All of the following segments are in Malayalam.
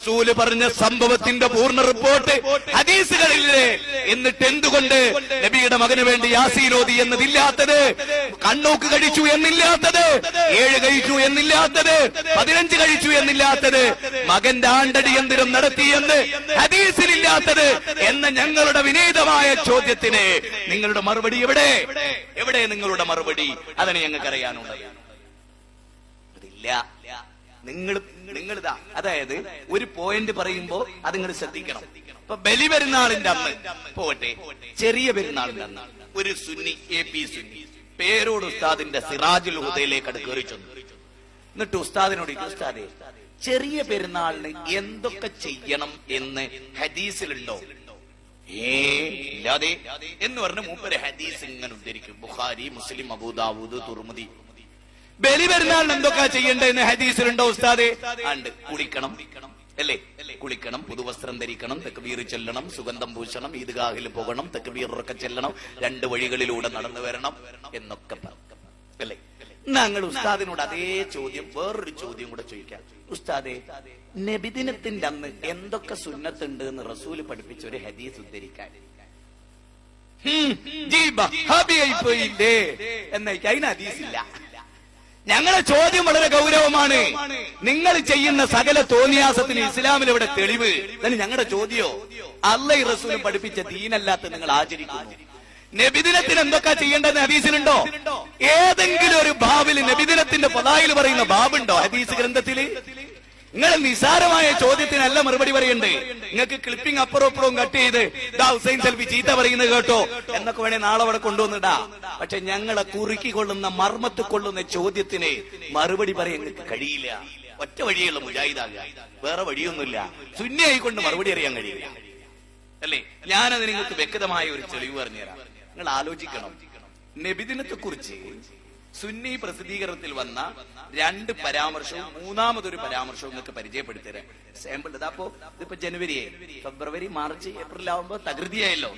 റസൂൽ പറഞ്ഞ സംഭവത്തിന്റെ പൂർണ റിപ്പോർട്ട് ഹദീസുകളില്ലേ. എന്നിട്ട് എന്തുകൊണ്ട് നബിയുടെ മകന് വേണ്ടി യാസീനോദി എന്നതില്ലാത്തത്? കണ്ണൂക്ക് കഴിച്ചു എന്നില്ലാത്തത്? ഏഴ് കഴിച്ചു എന്നില്ലാത്തത്? പതിനഞ്ച് കഴിച്ചു എന്നില്ലാത്തത്? മകന്റെ ആണ്ടടി യന്ത്രം നടത്തിയെന്ന് ഹദീസിലില്ലാത്തത് എന്ന ഞങ്ങളുടെ വിനീതമായ ചോദ്യത്തിന് നിങ്ങളുടെ മറുപടി എവിടെ? എവിടെ നിങ്ങളുടെ മറുപടി? അതിന് ഞങ്ങൾക്ക് അറിയാനുള്ളത് അതില്ല. നിങ്ങൾ നിങ്ങൾ ഇതാ അതായത് ഒരു പോയിന്റ് പറയുമ്പോ അത് നിങ്ങൾ ശ്രദ്ധിക്കണം. ഇപ്പൊ ബലി പെരുന്നാളിന്റെ അന്ന് പോട്ടെ ചെറിയ പെരുന്നാളിന്റെ അന്ന് ഒരു സുന്നി എ പി സുന്നി. പേരോട് ഉസ്താദിന്റെ സിറാജുൽ ഹുദയിലേക്ക് അത് കയറി ചെന്നു എന്നിട്ട് ഉസ്താദിനോട് ഉസ്താദേ ചെറിയ പെരുന്നാളിന് എന്തൊക്കെ ചെയ്യണം എന്ന് ഹദീസിലുണ്ടോ? ഏ ഇല്ലാതെ. എന്ന് പറഞ്ഞ് മൂപ്പര് ഹദീസ് ഇങ്ങനെ ഉദ്ധരിക്കും. ബുഖാരി മുസ്ലിം അബൂദാവൂദ് തുർമുദി. ബലി പെരുന്നാളിന് എന്തൊക്കെ ചെയ്യേണ്ടതെന്ന് ഹദീസിലുണ്ടോ ഉസ്താദ്? ഉണ്ട് കുളിക്കണം. അല്ലേ? കുളിക്കണം പുതുവസ്ത്രം ധരിക്കണം തെക്കുബീർ ചെല്ലണം സുഗന്ധം പൂശണം ഈദ്ഗാഹിൽ പോകണം തെക്കുവീറൊക്കെ ചെല്ലണം രണ്ട് വഴികളിലൂടെ നടന്നു വരണം എന്നൊക്കെ അല്ലേ? ഞങ്ങൾ ഉസ്താദിനോട് അതേ ചോദ്യം വേറൊരു ചോദ്യം കൂടെ ചോദിക്കാം. ഉസ്താദെ നബിദിനത്തിന്റെ അന്ന് എന്തൊക്കെ സുന്നത്തുണ്ട് എന്ന് റസൂൽ പഠിപ്പിച്ച ഒരു ഹദീസ് ഉദ്ധരിക്കാൻ. എന്നേക്ക് അതിന് ഹദീസില്ല ഞങ്ങളെ ചോദ്യം വളരെ ഗൗരവമാണ്. നിങ്ങൾ ചെയ്യുന്ന സകല തോന്നിയാസത്തിന് ഇസ്ലാമിൽ ഇവിടെ തെളിവ്? ഇതാണ് ഞങ്ങളുടെ ചോദ്യോ? അല്ല റസൂൽ റസൂലും പഠിപ്പിച്ച ദീനല്ലാത്ത നിങ്ങൾ ആചരിക്കുന്നു. നബിദിനത്തിന് എന്തൊക്കെ ചെയ്യേണ്ടത് ഹദീസിലുണ്ടോ? ഏതെങ്കിലും ഒരു ബാബിൽ നബിദിനത്തിന്റെ പതായിൽ പറയുന്ന ബാബുണ്ടോ? ഹദീസ് ഗ്രന്ഥത്തിൽ? നിങ്ങൾ നിസാരമായ ചോദ്യത്തിനല്ല മറുപടി പറയണ്ടേ? നിങ്ങൾക്ക് ക്ലിപ്പിംഗ് അപ്പുറം അപ്പുറവും കട്ട് ചെയ്ത് ദാ ഹുസൈൻ സെൽഫി ചീത്ത പറയുന്നത് കേട്ടോ എന്നൊക്കെ വേണേ നാളെ അവിടെ കൊണ്ടുവന്നിടാ. പക്ഷെ ഞങ്ങളെ കുറുക്കിക്കൊള്ളുന്ന മർമ്മത്ത് കൊള്ളുന്ന ചോദ്യത്തിന് മറുപടി പറയാൻ നിങ്ങൾക്ക് കഴിയില്ല. ഒറ്റ വഴിയുള്ള മുജാഹിദാകുക വേറെ വഴിയൊന്നുമില്ല. കൊണ്ട് മറുപടി അറിയാൻ കഴിയില്ല. അല്ലേ? ഞാനത് നിങ്ങൾക്ക് വ്യക്തമായ ഒരു തെളിവ് പറഞ്ഞുതരാം. നിങ്ങൾ ആലോചിക്കണം. നബിദിനത്തെ കുറിച്ച് സുന്നി പ്രസിദ്ധീകരണത്തിൽ വന്ന രണ്ട് പരാമർശവും മൂന്നാമതൊരു പരാമർശവും നിങ്ങൾക്ക് പരിചയപ്പെടുത്തരാം. സാമ്പിൾ ഇതാ അപ്പോ ഇതിപ്പോ ജനുവരി ഫെബ്രുവരി മാർച്ച് ഏപ്രിൽ ആവുമ്പോ തകൃതിയായല്ലോ.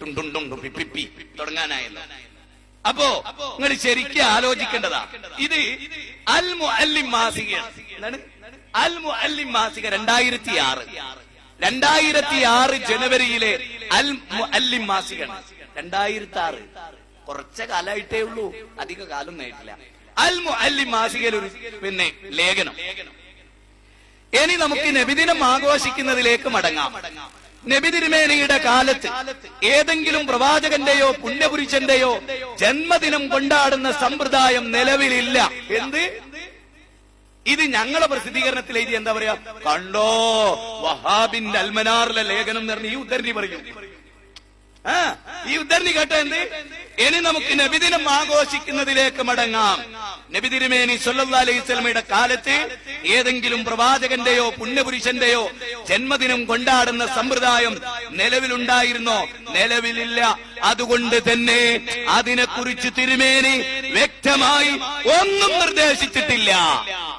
ടും ടും ടും ടും പി പി പി തുടങ്ങാനായല്ലോ. അപ്പോ നിങ്ങൾ ശരിക്കും ആലോചിക്കേണ്ടതാ ഇത് അൽ മുഅല്ലിം മാസിക എന്താണ്? അൽ മുഅല്ലിം മാസിക രണ്ടായിരത്തി ആറ് രണ്ടായിരത്തി ആറ് ജനുവരിയിലെ അൽ മുഅല്ലിം മാസികയാണ്. രണ്ടായിരത്തി ആറ് കുറച്ച കാലമായിട്ടേ ഉള്ളൂ. അധിക കാലം നേരിട്ടില്ല അൽ അല്ലി മാസികയിൽ ഒരു പിന്നെ ലേഖനം. ഇനി നമുക്ക് നബിദിനം ആഘോഷിക്കുന്നതിലേക്ക് മടങ്ങാം. നബിതിരുമേനിയുടെ കാലത്ത് ഏതെങ്കിലും പ്രവാചകന്റെയോ പുണ്യപുരുഷന്റെയോ ജന്മദിനം കൊണ്ടാടുന്ന സമ്പ്രദായം നിലവിലില്ല. എന്ത്? ഇത് ഞങ്ങളെ പ്രസിദ്ധീകരണത്തിൽ എഴുതി എന്താ പറയാ? കണ്ടോ? വഹാബിന്റെ അൽമനാറിലെ ലേഖനം എന്ന് ഈ ഉദ്ധരണി പറയും. ആ ഈ ഉദ്ധരണി കേട്ട എന്ത് ഇനി നമുക്ക് നബിദിനം ആഘോഷിക്കുന്നതിലേക്ക് മടങ്ങാം. നബി തിരുമേനി കാലത്ത് ഏതെങ്കിലും പ്രവാചകന്റെയോ പുണ്യപുരുഷന്റെയോ ജന്മദിനം കൊണ്ടാടുന്ന സമ്പ്രദായം നിലവിലുണ്ടായിരുന്നോ? നിലവിലില്ല. അതുകൊണ്ട് തന്നെ അതിനെക്കുറിച്ച് തിരുമേനി വ്യക്തമായി ഒന്നും നിർദ്ദേശിച്ചിട്ടില്ല.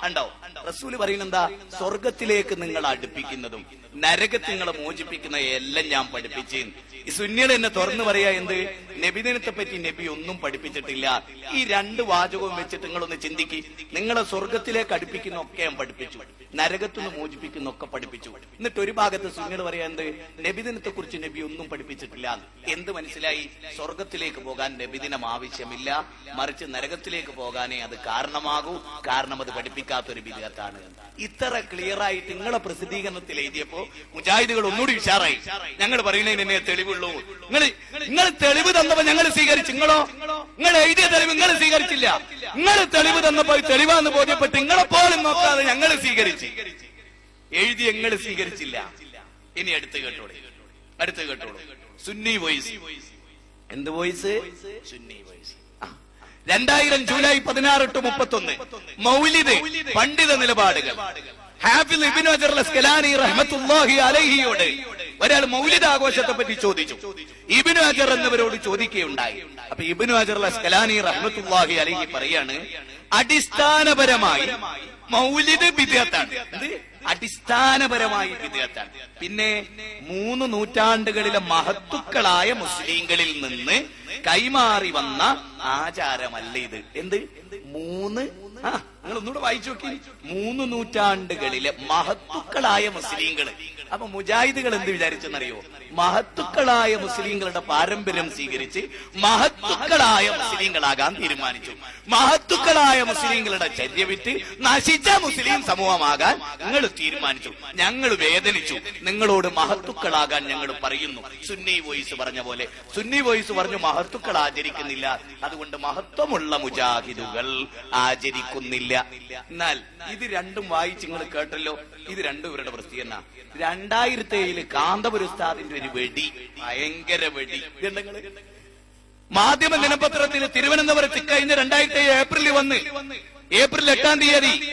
ഉണ്ടോ റസൂൽ പറയുന്നെന്താ? സ്വർഗത്തിലേക്ക് നിങ്ങൾ അടുപ്പിക്കുന്നതും നരകത്തിൽ നിങ്ങളെ മോചിപ്പിക്കുന്ന എല്ലാം ഞാൻ പഠിപ്പിച്ചു. ഈ സുന്നികൾ എന്നെ തുറന്നു പറയാ എന്ത്? നബിദിനത്തെ പറ്റി നബി ഒന്നും പഠിപ്പിച്ചിട്ടില്ല. ഈ രണ്ട് വാചകവും വെച്ചിട്ട് നിങ്ങളൊന്ന് ചിന്തിക്ക്. നിങ്ങളെ സ്വർഗത്തിലേക്ക് അടുപ്പിക്കുന്ന ഒക്കെ ഞാൻ പഠിപ്പിച്ചു. നരകത്തുനിന്ന് മോചിപ്പിക്കുന്ന ഒക്കെ പഠിപ്പിച്ചു. എന്നിട്ട് ഒരു ഭാഗത്ത് സുന്നികൾ പറയാ എന്ത്? നബിദിനത്തെ കുറിച്ച് നബി ഒന്നും പഠിപ്പിച്ചിട്ടില്ല. എന്ത് മനസ്സിലായി? സ്വർഗത്തിലേക്ക് പോകാൻ നബിദിനം ആവശ്യമില്ല. മറിച്ച് നരകത്തിലേക്ക് പോകാനേ അത് കാരണമാകൂ. കാരണം അത് പഠിപ്പിക്കാത്തൊരു വിധത്താണ് ഇത്ര ക്ലിയർ ആയിട്ട് നിങ്ങളെ പ്രസിദ്ധീകരണത്തിൽ എഴുതിയപ്പോ മുജാഹിദുകൾ ഒന്നുകൂടി ഉഷാറായി. ഞങ്ങൾ പറയുന്നതിന് എന്നെ തെളിവുള്ളൂ. നിങ്ങൾ നിങ്ങൾ തെളിവ് തന്നപ്പോ ഞങ്ങൾ സ്വീകരിച്ചു. നിങ്ങളോ? നിങ്ങൾ എഴുതിയ തെളിവ് നിങ്ങൾ സ്വീകരിച്ചില്ല. നിങ്ങൾ തെളിവ് തന്നപ്പോ തെളിവാന്ന് ബോധ്യപ്പെട്ട് നിങ്ങളെ പോലും നോക്കാതെ ഞങ്ങൾ സ്വീകരിച്ചു. എഴുതി ഞങ്ങൾ സ്വീകരിച്ചില്ല. ഇനി അടുത്ത് കേട്ടോളൂ. അടുത്ത് കേട്ടോളൂ. Sunni voice. എന്ത് വോയിസ്? Sunni voice. രണ്ടായിരം ജൂലൈ പതിനാറ് ടു മുപ്പത്തൊന്ന്. മൗലിദ്. പണ്ഡിത നിലപാടുകൾ. ഹാഫിൽ ഇബിൻ അജർ അസ്കലാനി റഹ്മത്തുല്ലാഹി അലൈഹിയോട് ഒരാൾ മൗലിദ് ആഘോഷത്തെ പറ്റി ചോദിച്ചു. ഇബിനു അജർ എന്നിവരോട് ചോദിക്കുകയുണ്ടായി. അപ്പൊ ഇബിനു അജർ അസ്കലാനി റഹ്മത്തുല്ലാഹി അലൈഹി പറയാണ് അടിസ്ഥാനപരമായി മൗലിദ് വിദ്യത്താണ് അടിസ്ഥാനപരമായി വിദ്യത്താണ് പിന്നെ മൂന്ന് നൂറ്റാണ്ടുകളിലെ മഹത്തുക്കളായ മുസ്ലിങ്ങളിൽ നിന്ന് കൈമാറി വന്ന ആചാരമല്ല ഇത്? എന്ത്? മൂന്ന് ആ നിങ്ങൾ ഒന്നുകൂടെ വായിച്ചു നോക്കി. മൂന്ന് നൂറ്റാണ്ടുകളിലെ മഹത്തുക്കളായ മുസ്ലിങ്ങൾ. അപ്പൊ മുജാഹിദുകൾ എന്ത് വിചാരിച്ചെന്നറിയോ? മഹത്തുക്കളായ മുസ്ലിങ്ങളുടെ പാരമ്പര്യം സ്വീകരിച്ച് മഹത്തുക്കളായ മുസ്ലിങ്ങളാകാൻ തീരുമാനിച്ചു. മഹത്തുക്കളായ മുസ്ലിങ്ങളുടെ ചര്യ വിറ്റ് നശിച്ച മുസ്ലിം സമൂഹമാകാൻ നിങ്ങൾ തീരുമാനിച്ചു. ഞങ്ങൾ വേദനിച്ചു. നിങ്ങളോട് മഹത്തുക്കളാകാൻ ഞങ്ങൾ പറയുന്നു. സുന്നി വോയിസ് പറഞ്ഞ പോലെ. സുന്നി വോയിസ് പറഞ്ഞു മഹത്തുക്കൾ ആചരിക്കുന്നില്ല. അതുകൊണ്ട് മഹത്വമുള്ള മുജാഹിദുകൾ ആചരിക്കുന്നില്ല. എന്നാൽ ഇത് രണ്ടും വായിച്ച് നിങ്ങൾ കേട്ടല്ലോ. ഇത് രണ്ടും ഇവരുടെ പ്രസിദ്ധീകരണ രണ്ടായിരത്തി ഏഴിൽ കാന്തപുരസ്താദിന്റെ ഒരു വെടി. ഭയങ്കര വെടി. മാധ്യമ ദിനപത്രത്തിൽ തിരുവനന്തപുരത്ത് കഴിഞ്ഞ രണ്ടായിരത്തി ഏഴ് ഏപ്രിലിൽ വന്ന് ഏപ്രിൽ എട്ടാം തീയതി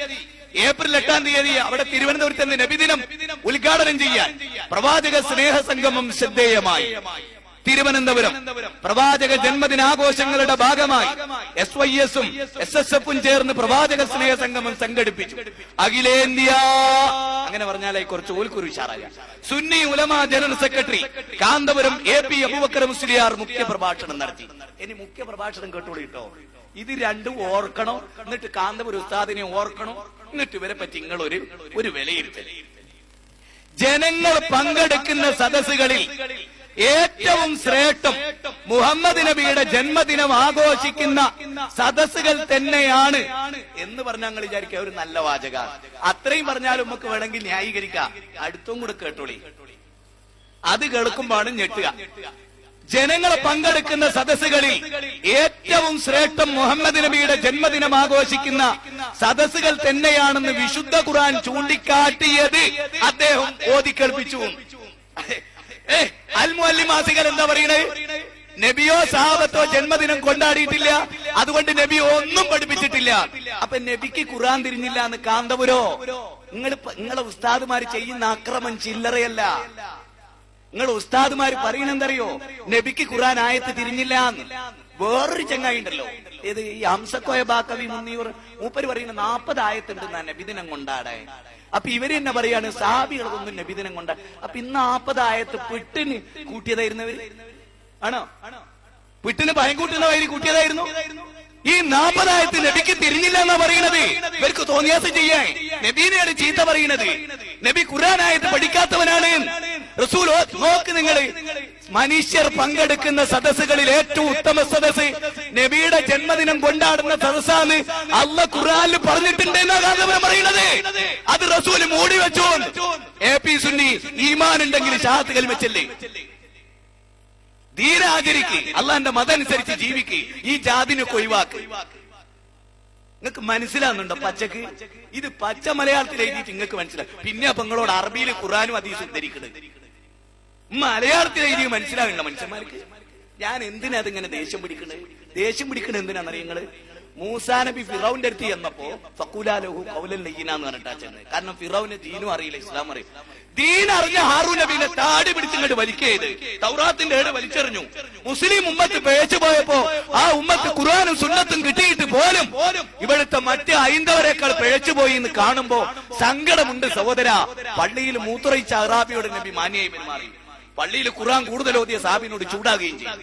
ഏപ്രിൽ എട്ടാം തീയതി അവിടെ തിരുവനന്തപുരത്ത് നബിദിനം ഉദ്ഘാടനം ചെയ്യാൻ പ്രവാചക സ്നേഹ സംഗമം ശ്രദ്ധേയമായി. തിരുവനന്തപുരം. പ്രവാചക ജന്മദിനാഘോഷങ്ങളുടെ ഭാഗമായി എസ് വൈ എസും എസ് എസ് എഫും ചേർന്ന് പ്രവാചക സ്നേഹ സംഗമം സംഘടിപ്പിച്ചു. അഖിലേന്ത്യ. അങ്ങനെ പറഞ്ഞാലേ കുറച്ച് ഓൽക്കുറിച്ചാറായ സുന്നി ഉലമ general secretary Kanthapuram A P Abubakar Musliyar മുഖ്യ പ്രഭാഷണം നടത്തി. ഇനി മുഖ്യ പ്രഭാഷണം കേട്ടോളൂ കേട്ടോ. ഇത് രണ്ടും ഓർക്കണോ. എന്നിട്ട് കാന്തപുരം ഉസ്താദിനെ ഓർക്കണോ. എന്നിട്ട് ഇവരെ പറ്റി നിങ്ങൾ ഒരു ഒരു വിലയിരുത്തൽ. ജനങ്ങൾ പങ്കെടുക്കുന്ന സദസ്സുകളിൽ ഏറ്റവും ശ്രേഷ്ഠം മുഹമ്മദ് നബിയുടെ ജന്മദിനം ആഘോഷിക്കുന്ന സദസ്സുകൾ തന്നെയാണ്. എന്ന് പറഞ്ഞാൽ ഞങ്ങൾ വിചാരിക്കുക ഒരു നല്ല വാചക. അത്രയും പറഞ്ഞാലും നമുക്ക് വേണമെങ്കിൽ ന്യായീകരിക്കാം. അടുത്തും കൂടെ കേട്ടോളി. അത് കേൾക്കുമ്പോഴാണ് ഞെട്ടുക. ജനങ്ങൾ പങ്കെടുക്കുന്ന സദസ്സുകളിൽ ഏറ്റവും ശ്രേഷ്ഠം മുഹമ്മദ് നബിയുടെ ജന്മദിനം ആഘോഷിക്കുന്ന സദസ്സുകൾ തന്നെയാണെന്ന് വിശുദ്ധ ഖുർആൻ ചൂണ്ടിക്കാട്ടിയത് അദ്ദേഹം ഓതിക്കേൾപ്പിച്ചു. അൽമുഅല്ലിമാസികൾ എന്താ പറയണേ? നബിയോ സഹാബത്തോ ജന്മദിനം കൊണ്ടാടിയിട്ടില്ല. അതുകൊണ്ട് നബി ഒന്നും പഠിപ്പിച്ചിട്ടില്ല. അപ്പൊ നബിക്ക് ഖുറാൻ തിരിഞ്ഞില്ല എന്ന് കാന്തപുരോ? നിങ്ങൾ നിങ്ങളെ ഉസ്താദുമാർ ചെയ്യുന്ന അക്രമം ചില്ലറയല്ല. നിങ്ങൾ ഉസ്താദുമാർ പറയണെന്തറിയോ? നബിക്ക് ഖുറാൻ ആയത്ത് തിരിഞ്ഞില്ല വേറൊരു ചങ്ങായി ഉണ്ടല്ലോ ഏത് ഈ ഹംസക്കോയ ബാക്കവി മുന്നിയൂർ മൂപ്പര് പറയുന്ന നാപ്പത് ആയത്തുണ്ട് എന്നാ നബിദിനം കൊണ്ടാടെ. അപ്പൊ ഇവർ തന്നെ പറയാണ് സാബികളൊന്നും നബിദിനം കൊണ്ടാ. അപ്പൊ ഇന്ന് നാപ്പത് ആയത്ത് പിട്ടിന് കൂട്ടിയതായിരുന്നവര് ആണോ? പിട്ടിന് ഭയം കൂട്ടുന്ന വൈരി കൂട്ടിയതായിരുന്നു? ഈ നാപ്പതായത്ത് നബിക്ക് തിരിഞ്ഞില്ല എന്നാ പറയണത്? ഇവർക്ക് തോന്നിയാസം ചെയ്യാൻ. നബീനെയാണ് ചീത്ത പറയണത്. നബി ഖുറാനായത് പഠിക്കാത്തവനാണ്. റസൂൽ നോക്ക് നിങ്ങൾ. മനുഷ്യർ പങ്കെടുക്കുന്ന സദസ്സുകളിൽ ഏറ്റവും ഉത്തമ സദസ് നബിയുടെ ജന്മദിനം കൊണ്ടാടുന്ന സദസ്സാണ് അല്ല ഖുറാനിൽ പറഞ്ഞിട്ടുണ്ട് പറയണത് അത് റസൂൽ മൂടി വെച്ചു എ പി സുന്നി ഈമാൻ ഉണ്ടെങ്കിൽ ഷാത്ത് കൽമച്ചല്ലേ ധീരാചരിക്ക്. അള്ളാന്റെ മതം അനുസരിച്ച് ജീവിക്ക്. ഈ ജാതിനൊക്കെ ഒഴിവാക്ക്. നിങ്ങൾക്ക് മനസ്സിലാകുന്നുണ്ടോ പച്ചക്ക്? ഇത് പച്ച മലയാളത്തിൽ എഴുതിയിട്ട് നിങ്ങൾക്ക് മനസ്സിലാവും. പിന്നെ അപ്പൊ നിങ്ങളോട് അറബിയിൽ ഖുറാനും അതീസ് ഉദ്ധരിക്കുന്നത് മലയാളത്തിൽ എഴുതി മനസ്സിലാവില്ല മനുഷ്യന്മാർക്ക്. ഞാൻ എന്തിനാ അതിങ്ങനെ ദേഷ്യം പിടിക്കണത് ദേഷ്യം പിടിക്കണത് എന്തിനാണെന്ന് നിങ്ങൾ? മൂസാ നബി ഫിറൌന്റെ അടുത്ത് ചെന്നപ്പോ ഫക്കൂലാലഹു കൗലൻ ലയ്യനാന്ന് പറഞ്ഞിട്ടാ ചെന്നത്. കാരണം ഫിറൌന് ദീനും അറിയില്ല ഇസ്ലാം അറിയില്ല. ദീൻ അറിഞ്ഞ ഹാറു നബീനെ താടി പിടിച്ചിങ്ങോട്ട് വലിക്കയത് തൗറാത്തിന്റെ ഏട് വലിച്ചെറിഞ്ഞു. മുസ്ലിം ഉമ്മത്ത് പേച്ചു പോയപ്പോ ആ ഉമ്മത്ത് ഖുർആാനും സുന്നത്തും കിട്ടിയിട്ട് പോലും ഇവിടുത്തെ മറ്റ് ഹൈന്ദവരെക്കാൾ പിഴച്ചുപോയി എന്ന് കാണുമ്പോ സങ്കടമുണ്ട് സഹോദര. പള്ളിയിൽ മൂത്തുറയിച്ച അറാബിയോട് നബി മാന്യായി പെരുമാറി. പള്ളിയിൽ ഖുർആൻ കൂടുതൽ ഓതിയ സാബിനോട് ചൂടാകുകയും ചെയ്യും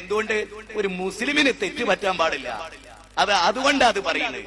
എന്തുകൊണ്ട്? ഒരു മുസ്ലിമിന് തെറ്റ് പറ്റാൻ പാടില്ല. അത് അതുകൊണ്ടാ അത് പറയുന്നത്.